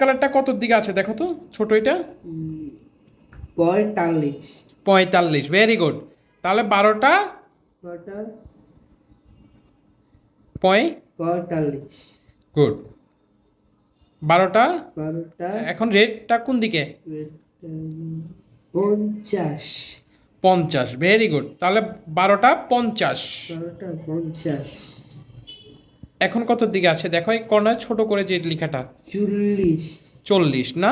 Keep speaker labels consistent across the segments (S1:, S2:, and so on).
S1: কালারটা কতর দিকে আছে? দেখো তো ছোট এটা।
S2: পঁয়তাল্লিশ।
S1: পঁয়তাল্লিশ ভেরি গুড তাহলে বারোটা
S2: পঁয়তাল্লিশ।
S1: গুড বারোটা
S2: বারোটা
S1: এখন রেটটা কোন দিকে?
S2: পঞ্চাশ।
S1: পঞ্চাশ ভেরি গুড তাহলে বারোটা পঞ্চাশ।
S2: বারোটা পঞ্চাশ।
S1: এখন কত দিকে আছে? দেখো এই কর্নার ছোট করে যে লেখাটা।
S2: চল্লিশ।
S1: চল্লিশ না?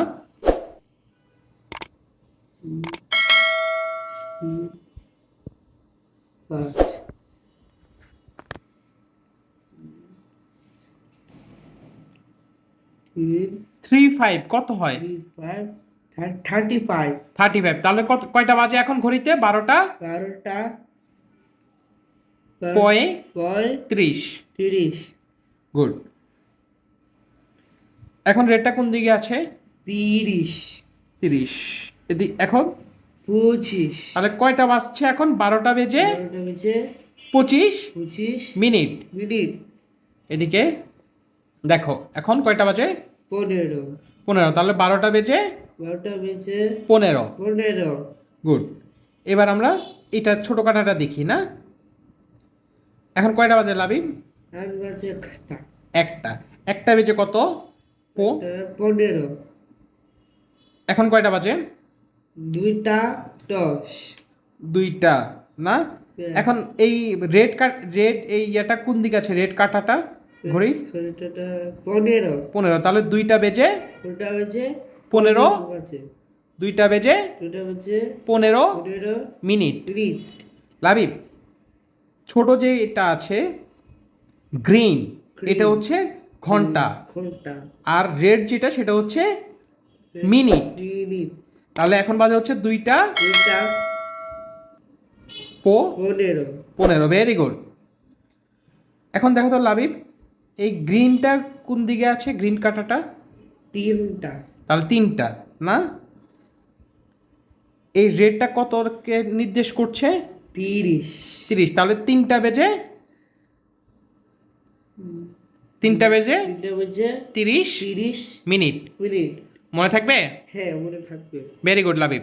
S1: থ্রি ফাইভ কত হয়?
S2: থার্টি ফাইভ
S1: থার্টি ফাইভ তাহলে কত কয়টা বাজে এখন ঘড়িতে? বারোটা?
S2: বারোটা।
S1: পঁয়ত্রিশ
S2: তিরিশ।
S1: গুড এখন রেটটা কোন দিকে আছে?
S2: তিরিশ।
S1: তিরিশ। এদিক এখন?
S2: পঁচিশ।
S1: তাহলে কয়টা বাজছে এখন? বারোটা বেজে
S2: বেজে
S1: পঁচিশ
S2: পঁচিশ
S1: মিনিট।
S2: মিনিট।
S1: এদিকে দেখো এখন কয়টা বাজে?
S2: পনেরো।
S1: পনেরো। তাহলে বারোটা বেজে
S2: বারোটা বেজে
S1: পনেরো।
S2: পনেরো।
S1: গুড এবার আমরা এটা ছোট কাটাটা দেখি না? এখন কয়টা বাজে লাভি
S2: এক বাজে একটা।
S1: একটা। একটা বেজে কত?
S2: পনেরো।
S1: এখন কয়টা বাজে?
S2: দুইটা দশ।
S1: দুইটা না? এখন এই রেড কাট রেড এই ইয়েটা কোন দিকে আছে? রেড কাটাটা
S2: শরীরটা পনেরো।
S1: পনেরো। তাহলে দুইটা বেজে
S2: দুটা বেজে
S1: পনেরো। দুইটা বেজে
S2: দুটা বেজে
S1: পনেরো মিনিট। লাবিব ছোট যে এটা আছে গ্রিন এটা হচ্ছে ঘণ্টা।
S2: ঘণ্টা।
S1: আর রেড যেটা সেটা হচ্ছে মিনিট তাহলে এখন বাজে হচ্ছে দুইটা
S2: দুইটা পনেরো।
S1: পনেরো ভেরি গুড এখন দেখো তো লাবিব এই গ্রিনটা কোন দিকে আছে গ্রিন কাটাটা?
S2: তিনটা।
S1: তাহলে তিনটা না? এই রেডটা কতকে নির্দেশ করছে?
S2: তিরিশ।
S1: তিরিশ তাহলে তিনটা বেজে তিনটা বেজে
S2: তিনটা বেজে
S1: তিরিশ
S2: তিরিশ
S1: মিনিট।
S2: মিনিট।
S1: মনে থাকবে?
S2: হ্যাঁ মনে থাকবে।
S1: Very good Labib.